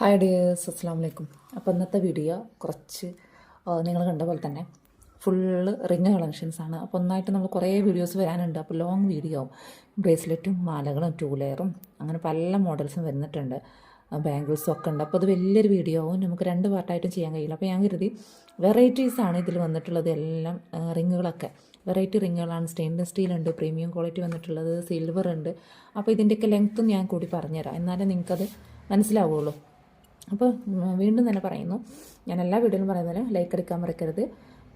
Hi dears അസ്സാം വലൈക്കും അപ്പോൾ ഇന്നത്തെ വീഡിയോ കുറച്ച് നിങ്ങൾ കണ്ട പോലെ തന്നെ ഫുള്ള് റിങ് ആണ്. അപ്പോൾ ഒന്നായിട്ട് നമ്മൾ കുറേ വീഡിയോസ് വരാനുണ്ട്. അപ്പോൾ ലോങ് വീഡിയോ ബ്രേസ്ലെറ്റും മാലകളും ടൂ ലെയറും അങ്ങനെ പല മോഡൽസും വരുന്നിട്ടുണ്ട്. ബാംഗിൾസും ഒക്കെ ഉണ്ട്. അപ്പോൾ അത് വലിയൊരു വീഡിയോ ആവും. നമുക്ക് രണ്ട് പാർട്ടായിട്ടും ചെയ്യാൻ കഴിയില്ല. അപ്പോൾ ഞാൻ കരുതി വെറൈറ്റീസാണ് ഇതിൽ വന്നിട്ടുള്ളത് എല്ലാം റിങ്ങുകളൊക്കെ വെറൈറ്റി റിങ്ങുകളാണ് സ്റ്റെയിൻലെസ് സ്റ്റീൽ ഉണ്ട് പ്രീമിയം ക്വാളിറ്റി വന്നിട്ടുള്ളത് സിൽവർ ഉണ്ട്. അപ്പോൾ ഇതിന്റെയൊക്കെ ലെങ്ത്തും ഞാൻ കൂടി പറഞ്ഞുതരാം. എന്നാലേ നിങ്ങൾക്കത് മനസ്സിലാവുള്ളൂ. അപ്പോൾ വീണ്ടും തന്നെ പറയുന്നു. ഞാൻ എല്ലാ വീഡിയോയിലും പറയുന്നതിന് ലൈക്ക് അടിക്കാൻ മറക്കരുത്.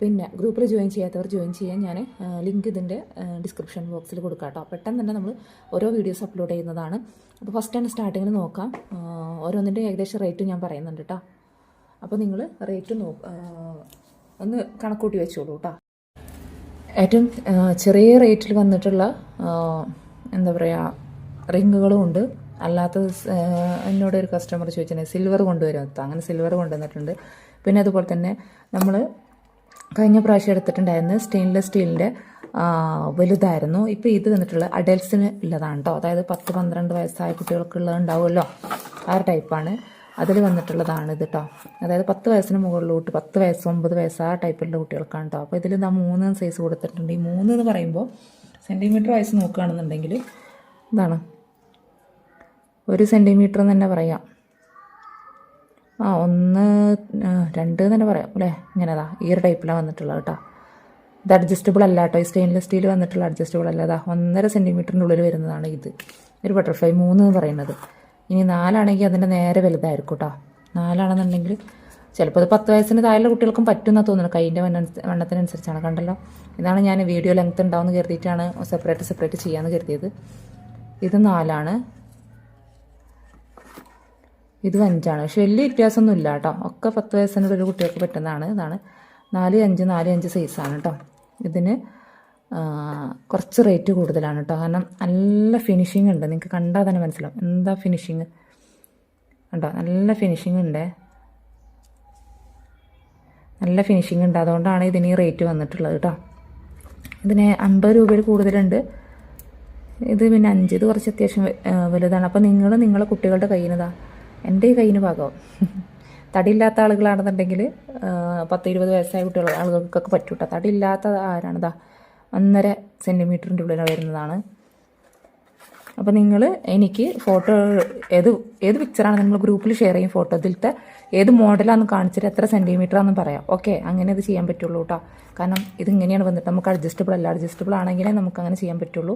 പിന്നെ ഗ്രൂപ്പിൽ ജോയിൻ ചെയ്യാത്തവർ ജോയിൻ ചെയ്യാൻ ഞാൻ ലിങ്ക് ഇതിന്റെ ഡിസ്ക്രിപ്ഷൻ ബോക്സിൽ കൊടുക്കാം കേട്ടോ. പെട്ടെന്ന് തന്നെ നമ്മൾ ഓരോ വീഡിയോസ് അപ്ലോഡ് ചെയ്യുന്നതാണ്. അപ്പോൾ ഫസ്റ്റ് തന്നെ സ്റ്റാർട്ടിങ്ങിൽ നോക്കാം. ഓരോന്നിന്റെ ഏകദേശം റേറ്റും ഞാൻ പറയുന്നുണ്ട് കേട്ടോ. അപ്പോൾ നിങ്ങൾ റേറ്റ് നോ ഒന്ന് കണക്കൂട്ടി വെച്ചോളൂ കേട്ടോ. ഏറ്റവും ചെറിയ റേറ്റിൽ വന്നിട്ടുള്ള എന്താ പറയുക റിങ്ങുകളും ഉണ്ട്. അല്ലാത്ത എന്നോട് ഒരു കസ്റ്റമർ ചോദിച്ചിട്ടുണ്ട് സിൽവർ കൊണ്ടുവരാത്ത അങ്ങനെ സിൽവർ കൊണ്ടുവന്നിട്ടുണ്ട്. പിന്നെ അതുപോലെ തന്നെ നമ്മൾ കഴിഞ്ഞ പ്രാവശ്യം എടുത്തിട്ടുണ്ടായിരുന്നത് സ്റ്റെയിൻലെസ് സ്റ്റീലിന്റെ വലുതായിരുന്നു. ഇപ്പോൾ ഇത് വന്നിട്ടുള്ള അഡൽസിന് ഉള്ളതാണ് കേട്ടോ അതായത് പത്ത് പന്ത്രണ്ട് വയസ്സായ കുട്ടികൾക്കുള്ളത് ഉണ്ടാവുമല്ലോ ആ ടൈപ്പാണ് അതിൽ വന്നിട്ടുള്ളതാണ് ഇത് കേട്ടോ അതായത് പത്ത് വയസ്സിന് മുകളിലോട്ട് പത്ത് വയസ്സ് ഒമ്പത് വയസ്സ് ആ ടൈപ്പിലുള്ള കുട്ടികൾക്കാണ് കേട്ടോ അപ്പോൾ ഇതിൽ നാം മൂന്ന് സൈസ് കൊടുത്തിട്ടുണ്ട്. ഈ മൂന്ന് എന്ന് പറയുമ്പോൾ സെന്റിമീറ്റർ വയസ്സ് നോക്കുകയാണെന്നുണ്ടെങ്കിൽ ഇതാണ്. ഒരു സെന്റിമീറ്റർ എന്ന് തന്നെ പറയാം. ആ ഒന്ന് രണ്ട് എന്ന് തന്നെ പറയാം അല്ലേ? ഇങ്ങനെതാ ഈ ഒരു ടൈപ്പിലാണ് വന്നിട്ടുള്ളത് കേട്ടോ. ഇത് അഡ്ജസ്റ്റബിൾ അല്ല കേട്ടോ ഈ സ്റ്റെയിൻലെസ് സ്റ്റീൽ വന്നിട്ടുള്ള അഡ്ജസ്റ്റബിൾ അല്ല. അതാ ഒന്നര സെന്റിമീറ്ററിന്റെ ഉള്ളിൽ വരുന്നതാണ് ഇത്. ഒരു ബട്ടർഫ്ലൈ മൂന്ന് എന്ന് പറയുന്നത്. ഇനി നാലാണെങ്കിൽ അതിന്റെ നേരെ വലുതായിരിക്കും കേട്ടോ. നാലാണെന്നുണ്ടെങ്കിൽ ചിലപ്പോൾ അത് പത്ത് വയസ്സിന് താഴെയുള്ള കുട്ടികൾക്കും പറ്റുമെന്നാണ് തോന്നുന്നു. കൈയിന്റെ വണ്ണ വണ്ണത്തിനനുസരിച്ചാണ് കണ്ടല്ലോ? ഇതാണ് ഞാൻ വീഡിയോ ലെങ്ത് ഉണ്ടാവുമെന്ന് കരുതിയിട്ടാണ് സെപ്പറേറ്റ് സെപ്പറേറ്റ് ചെയ്യാമെന്ന് കരുതിയത്. ഇത് നാലാണ്. ഇത് അഞ്ചാണ് പക്ഷെ വലിയ വ്യത്യാസമൊന്നും ഇല്ല കേട്ടോ. ഒക്കെ പത്ത് വയസ്സിനുള്ള ഒരു കുട്ടികൾക്ക് പറ്റുന്നതാണ്. ഇതാണ് നാല് അഞ്ച് നാല് അഞ്ച് സൈസാണ് കേട്ടോ. ഇതിന് കുറച്ച് റേറ്റ് കൂടുതലാണ് കേട്ടോ. കാരണം നല്ല ഫിനിഷിംഗ് ഉണ്ട്. നിങ്ങൾക്ക് കണ്ടാൽ തന്നെ മനസ്സിലാവും. എന്താ ഫിനിഷിങ് കണ്ടോ? നല്ല ഫിനിഷിംഗ് ഉണ്ട്. നല്ല ഫിനിഷിംഗ് ഉണ്ട്. അതുകൊണ്ടാണ് ഇതിന് ഈ റേറ്റ് വന്നിട്ടുള്ളത് കേട്ടോ. ഇതിന് അമ്പത് രൂപയിൽ കൂടുതലുണ്ട്. ഇത് പിന്നെ അഞ്ച് ഇത് കുറച്ച് അത്യാവശ്യം വലുതാണ്. അപ്പോൾ നിങ്ങൾ നിങ്ങളെ കുട്ടികളുടെ കയ്യിനിതാ എന്റെ കയ്യിന് പാകവും. തടിയില്ലാത്ത ആളുകളാണെന്നുണ്ടെങ്കിൽ പത്ത് ഇരുപത് വയസ്സായ കുട്ടികൾ ആളുകൾക്കൊക്കെ പറ്റും കേട്ടോ തടിയില്ലാത്ത ആരാണിതാ ഒന്നര സെന്റിമീറ്ററിന്റെ ഉള്ളിൽ വരുന്നതാണ്. അപ്പോൾ നിങ്ങൾ എനിക്ക് ഫോട്ടോ ഏത് ഏത് പിക്ചറാണ് നിങ്ങൾ ഗ്രൂപ്പിൽ ഷെയർ ചെയ്യും ഫോട്ടോ ഇതിലത്തെ ഏത് മോഡലാണെന്ന് കാണിച്ചിട്ട് എത്ര സെന്റിമീറ്റർ ആണെന്ന് പറയാം. ഓക്കെ അങ്ങനെ അത് ചെയ്യാൻ പറ്റുള്ളൂ കേട്ടോ കാരണം ഇതിങ്ങനെയാണ് വന്നിട്ട് നമുക്ക് അഡ്ജസ്റ്റബിൾ അല്ല. അഡ്ജസ്റ്റബിൾ ആണെങ്കിലേ നമുക്ക് അങ്ങനെ ചെയ്യാൻ പറ്റുള്ളൂ.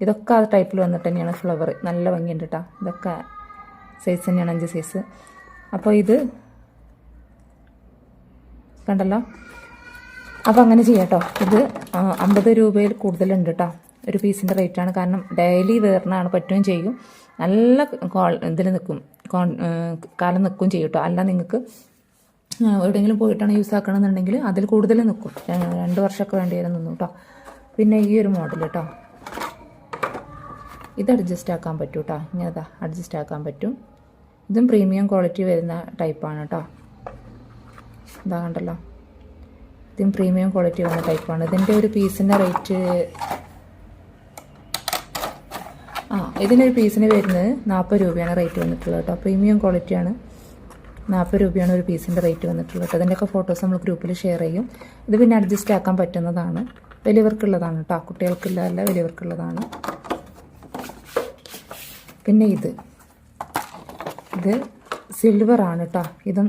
ഇതൊക്കെ ആ ടൈപ്പിൽ വന്നിട്ട് തന്നെയാണ് ഫ്ലവർ നല്ല ഭംഗിയുണ്ട് കേട്ടോ ഇതൊക്കെ സൈസ് തന്നെയാണ് അഞ്ച് സൈസ് അപ്പോൾ ഇത് കണ്ടല്ലോ? അപ്പോൾ അങ്ങനെ ചെയ്യാം ഇത് അമ്പത് രൂപയിൽ കൂടുതലുണ്ട് കേട്ടോ ഒരു പീസിന്റെ റേറ്റാണ് കാരണം ഡെയിലി വേറിനാണ് പറ്റുകയും ചെയ്യും. നല്ല കോൾ ഇതിൽ നിൽക്കും. കോൺ കാലം നിൽക്കുകയും ചെയ്യും കേട്ടോ അല്ല നിങ്ങൾക്ക് എവിടെയെങ്കിലും പോയിട്ടാണ് യൂസ് ആക്കണമെന്നുണ്ടെങ്കിൽ അതിൽ കൂടുതൽ നിൽക്കും. രണ്ട് വർഷമൊക്കെ വേണ്ടി വരും നിന്നു കേട്ടോ പിന്നെ ഈ ഒരു മോഡൽ കേട്ടോ ഇത് അഡ്ജസ്റ്റ് ആക്കാൻ പറ്റും കേട്ടോ ഇങ്ങനെ അഡ്ജസ്റ്റ് ആക്കാൻ പറ്റും. ഇതും പ്രീമിയം ക്വാളിറ്റി വരുന്ന ടൈപ്പാണ് കേട്ടോ ഇതാ കണ്ടല്ലോ. ഇതും പ്രീമിയം ക്വാളിറ്റി വന്ന ടൈപ്പാണ് ഇതിന്റെ ഒരു പീസിന്റെ റേറ്റ് ആ ഇതിനൊരു പീസിന് വരുന്നത് നാൽപ്പത് രൂപയാണ് റേറ്റ് വന്നിട്ടുള്ളത് കേട്ടോ പ്രീമിയം ക്വാളിറ്റിയാണ് നാൽപ്പത് രൂപയാണ് ഒരു പീസിന്റെ റേറ്റ് വന്നിട്ടുള്ളത് കേട്ടോ അതിന്റെയൊക്കെ ഫോട്ടോസ് നമ്മൾ ഗ്രൂപ്പിൽ ഷെയർ ചെയ്യും. ഇത് പിന്നെ അഡ്ജസ്റ്റ് ആക്കാൻ പറ്റുന്നതാണ്. വലിയവർക്കുള്ളതാണ് കേട്ടോ കുട്ടികൾക്കുള്ളതല്ല വലിയവർക്കുള്ളതാണ്. പിന്നെ ഇത്. ഇത് സിൽവർ ആണ് കേട്ടോ ഇതും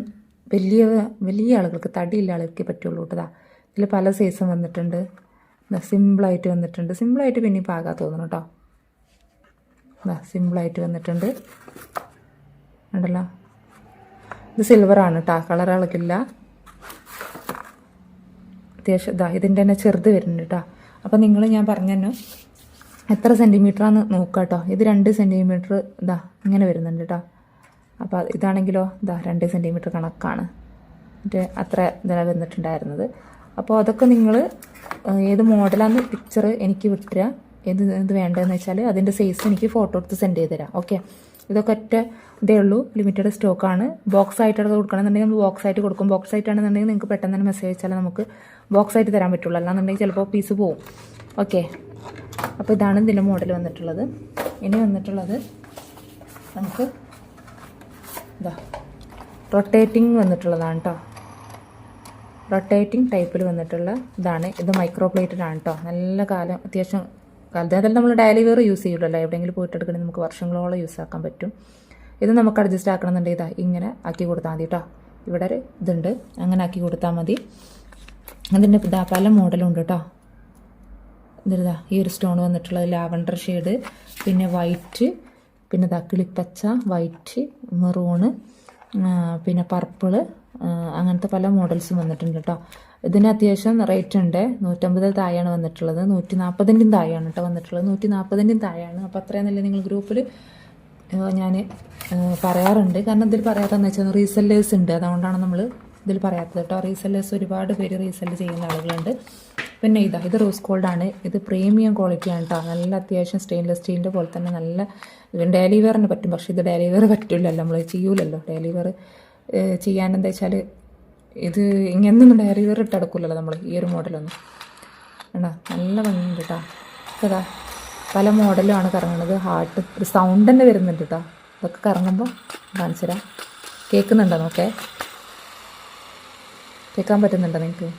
വലിയ വലിയ ആളുകൾക്ക് തടിയുള്ള ആളുകൾക്ക് പറ്റുള്ളൂ കേട്ടോ ഇതിൽ പല സൈസും വന്നിട്ടുണ്ട്. സിമ്പിളായിട്ട് വന്നിട്ടുണ്ട്. സിമ്പിളായിട്ട് പിന്നെ പാകാ തോന്നുന്നു കേട്ടോ സിമ്പിളായിട്ട് വന്നിട്ടുണ്ട്. ഉണ്ടല്ലോ ഇത് സിൽവർ ആണ് കേട്ടോ കളർ അളക്കില്ല അത്യാവശ്യം ഇതാ ഇതിന്റെ തന്നെ ചെറുത് വരുന്നുണ്ട് കേട്ടോ അപ്പോൾ നിങ്ങൾ ഞാൻ പറഞ്ഞു എത്ര സെന്റിമീറ്ററാന്ന് നോക്കുക കേട്ടോ ഇത് രണ്ട് സെന്റിമീറ്റർ ഇതാ ഇങ്ങനെ വരുന്നുണ്ട് കേട്ടോ അപ്പോൾ ഇതാണെങ്കിലോ ഇതാ രണ്ട് സെന്റിമീറ്റർ കണക്കാണ്. മറ്റേ അത്ര ഇതാണ് വന്നിട്ടുണ്ടായിരുന്നത്. അപ്പോൾ അതൊക്കെ നിങ്ങൾ ഏത് മോഡലാന്ന് പിക്ചർ എനിക്ക് വിട്ടുക ഏത് ഇത് വേണ്ടതെന്ന് വെച്ചാൽ അതിന്റെ സൈസ് എനിക്ക് ഫോട്ടോ എടുത്ത് സെൻഡ് ചെയ്ത് തരാം ഓക്കെ ഇതൊക്കെ ഒറ്റ ഇതേ ഉള്ളൂ. ലിമിറ്റഡ് സ്റ്റോക്കാണ് ബോക്സ് ആയിട്ടൊക്കെ കൊടുക്കണമെന്നുണ്ടെങ്കിൽ നമ്മൾ ബോക്സ് ആയിട്ട് കൊടുക്കും. ബോക്സ് ആയിട്ടാണെന്നുണ്ടെങ്കിൽ നിങ്ങൾക്ക് പെട്ടെന്ന് തന്നെ മെസ്സേജ് അയച്ചാൽ നമുക്ക് ബോക്സ് ആയിട്ട് തരാൻ പറ്റുള്ളൂ. അല്ലാന്നുണ്ടെങ്കിൽ ചിലപ്പോൾ പീസ് പോവും. ഓക്കെ അപ്പോൾ ഇതാണ് ഇതിന്റെ മോഡൽ വന്നിട്ടുള്ളത്. ഇനി വന്നിട്ടുള്ളത് നമുക്ക് ഇതാ റൊട്ടേറ്റിംഗ് വന്നിട്ടുള്ളതാണ് കേട്ടോ റൊട്ടേറ്റിംഗ് ടൈപ്പിൽ വന്നിട്ടുള്ള ഇതാണ്. ഇത് മൈക്രോ പ്ലേറ്റിലാണ് കേട്ടോ നല്ല കാലം അത്യാവശ്യം കാലത്ത് നമ്മൾ ഡയലി വെയർ യൂസ് ചെയ്യില്ലല്ലോ എവിടെയെങ്കിലും പോയിട്ട് എടുക്കണമെങ്കിൽ നമുക്ക് വർഷങ്ങളോളം യൂസ് ആക്കാൻ പറ്റും. ഇത് നമുക്ക് അഡ്ജസ്റ്റ് ആക്കണമെന്നുണ്ടെങ്കിൽ ഇതാ ഇങ്ങനെ ആക്കി കൊടുത്താൽ മതി കേട്ടോ ഇവിടെ ഇതുണ്ട്. അങ്ങനെ ആക്കി കൊടുത്താൽ മതി. അതിന്റെ ഇതാ പല മോഡലും ഉണ്ട് കേട്ടോ ഇതിതാ ഈ ഒരു സ്റ്റോൺ വന്നിട്ടുള്ളത് ലാവണ്ടർ ഷെയ്ഡ് പിന്നെ വൈറ്റ് പിന്നെ ഇതാ കിളിപ്പച്ച വൈറ്റ് മെറൂണ് പിന്നെ പർപ്പിൾ അങ്ങനത്തെ പല മോഡൽസും വന്നിട്ടുണ്ട് കേട്ടോ ഇതിന് അത്യാവശ്യം റേറ്റ് ഉണ്ട്. നൂറ്റമ്പത് താഴെയാണ് വന്നിട്ടുള്ളത്. നൂറ്റി നാൽപ്പതിന്റെയും താഴെയാണ് കേട്ടോ വന്നിട്ടുള്ളത്. നൂറ്റി നാൽപ്പതിന്റെയും താഴെയാണ് അപ്പോൾ അത്രയും നല്ല നിങ്ങൾ ഗ്രൂപ്പിൽ ഞാൻ പറയാറുണ്ട്. കാരണം ഇതിൽ പറയാത്തതെന്ന് വെച്ചാൽ റീസെല്ലേഴ്സ് ഉണ്ട്. അതുകൊണ്ടാണ് നമ്മൾ ഇതിൽ പറയാത്തത് കേട്ടോ റീസെല്ലേഴ്സ് ഒരുപാട് പേര് റീസെൽ ചെയ്യുന്ന ആളുകളുണ്ട്. പിന്നെ ഇതാ ഇത് റോസ് ആണ്. ഇത് പ്രീമിയം ക്വാളിറ്റി ആണ് കേട്ടോ നല്ല അത്യാവശ്യം സ്റ്റെയിൻലെസ് സ്റ്റീലിന്റെ പോലെ തന്നെ നല്ല ഡെയിലി പറ്റും. പക്ഷേ ഇത് ഡെയിലി വെയർ പറ്റില്ലല്ലോ നമ്മൾ ചെയ്യൂലല്ലോ ഡെലിവർ വെയർ ചെയ്യാൻ വെച്ചാൽ ഇത് ഇങ്ങനൊന്നും ഡെയിലി വെയർ ഇട്ടെടുക്കില്ലല്ലോ നമ്മൾ ഈ ഒരു മോഡലൊന്നും വേണ്ട നല്ല ഭംഗിയുണ്ട് കേട്ടോ ഇതാ പല മോഡലുമാണ് കറങ്ങുന്നത് ഹാർട്ട് ഒരു സൗണ്ട് തന്നെ വരുന്നുണ്ട് കേട്ടോ ഇതൊക്കെ കറങ്ങുമ്പോൾ കാണിച്ചു തരാം കേൾക്കുന്നുണ്ടോ? നോക്കേ. കേൾക്കാൻ പറ്റുന്നുണ്ടോ നിങ്ങൾക്ക്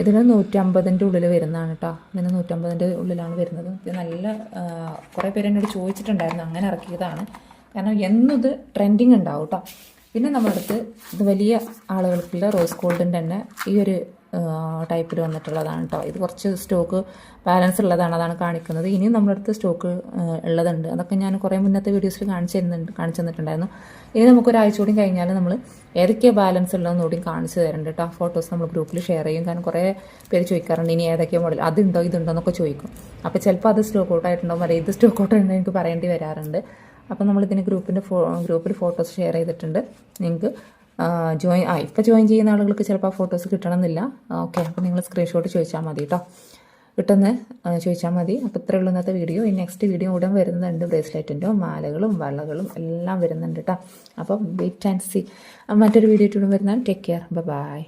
ഇതിന് നൂറ്റമ്പതിന്റെ ഉള്ളിൽ വരുന്നതാണ് കേട്ടോ ഇതിന് നൂറ്റമ്പതിന്റെ ഉള്ളിലാണ് വരുന്നത്. ഇത് നല്ല കുറേ പേര് എന്നോട് ചോദിച്ചിട്ടുണ്ടായിരുന്നു. അങ്ങനെ ഇറക്കിയതാണ്. കാരണം എന്നും ഇത് ട്രെൻഡിങ് ഉണ്ടാവും കേട്ടോ പിന്നെ നമ്മളടുത്ത് ഇത് വലിയ ആളുകൾക്കുള്ള റോസ് ഗോൾഡിന്റെ തന്നെ ഈ ഒരു ടൈപ്പിൽ വന്നിട്ടുള്ളതാണ് കേട്ടോ ഇത് കുറച്ച് സ്റ്റോക്ക് ബാലൻസ് ഉള്ളതാണ് അതാണ് കാണിക്കുന്നത്. ഇനിയും നമ്മുടെ അടുത്ത് സ്റ്റോക്ക് ഉള്ളതുണ്ട്. അതൊക്കെ ഞാൻ കുറേ മുന്നത്തെ വീഡിയോസിൽ കാണിച്ചു തരുന്നുണ്ട് കാണിച്ചു തന്നിട്ടുണ്ടായിരുന്നു. ഇനി നമുക്ക് ഒരാഴ്ച കൂടി കഴിഞ്ഞാൽ നമ്മൾ ഏതൊക്കെ ബാലൻസ് ഉള്ളതെന്ന് കൂടി കാണിച്ചു തരുന്നുണ്ട് കേട്ടോ ആ ഫോട്ടോസ് നമ്മൾ ഗ്രൂപ്പിൽ ഷെയർ ചെയ്യും. കാരണം കുറേ പേര് ചോദിക്കാറുണ്ട് ഇനി ഏതൊക്കെ മോഡൽ അതുണ്ടോ ഇതുണ്ടോ എന്നൊക്കെ ചോദിക്കും. അപ്പോൾ ചിലപ്പോൾ അത് സ്റ്റോക്ക് ഔട്ട് ആയിട്ടുണ്ടാവും അല്ലെങ്കിൽ ഇത് സ്റ്റോക്ക് ഔട്ട് ഉണ്ടെങ്കിൽ എനിക്ക് പറയേണ്ടി വരാറുണ്ട്. അപ്പോൾ നമ്മളിതിന് ഗ്രൂപ്പിന്റെ ഫോ ഗ്രൂപ്പിൽ ഫോട്ടോസ് ഷെയർ ചെയ്തിട്ടുണ്ട്. നിങ്ങൾക്ക് ജോയിൻ ആ ഇപ്പോൾ ജോയിൻ ചെയ്യുന്ന ആളുകൾക്ക് ചിലപ്പോൾ ആ ഫോട്ടോസ് കിട്ടണമെന്നില്ല. ഓക്കെ അപ്പോൾ നിങ്ങൾ സ്ക്രീൻഷോട്ട് ചോദിച്ചാൽ മതി കേട്ടോ കിട്ടുന്ന ചോദിച്ചാൽ മതി. അപ്പോൾ ഇത്രയേ ഉള്ളൂ ഇന്നത്തെ വീഡിയോ ഈ നെക്സ്റ്റ് വീഡിയോ ഉടൻ വരുന്നുണ്ട്. ബ്രേസ്ലെറ്റിന്റെ മാലകളും വളകളും എല്ലാം വരുന്നുണ്ട് കേട്ടോ അപ്പം വെയിറ്റ് ആൻഡ് സി മറ്റൊരു വീഡിയോ ഉടൻ വരുന്ന ടേക്ക് കെയർ ബൈ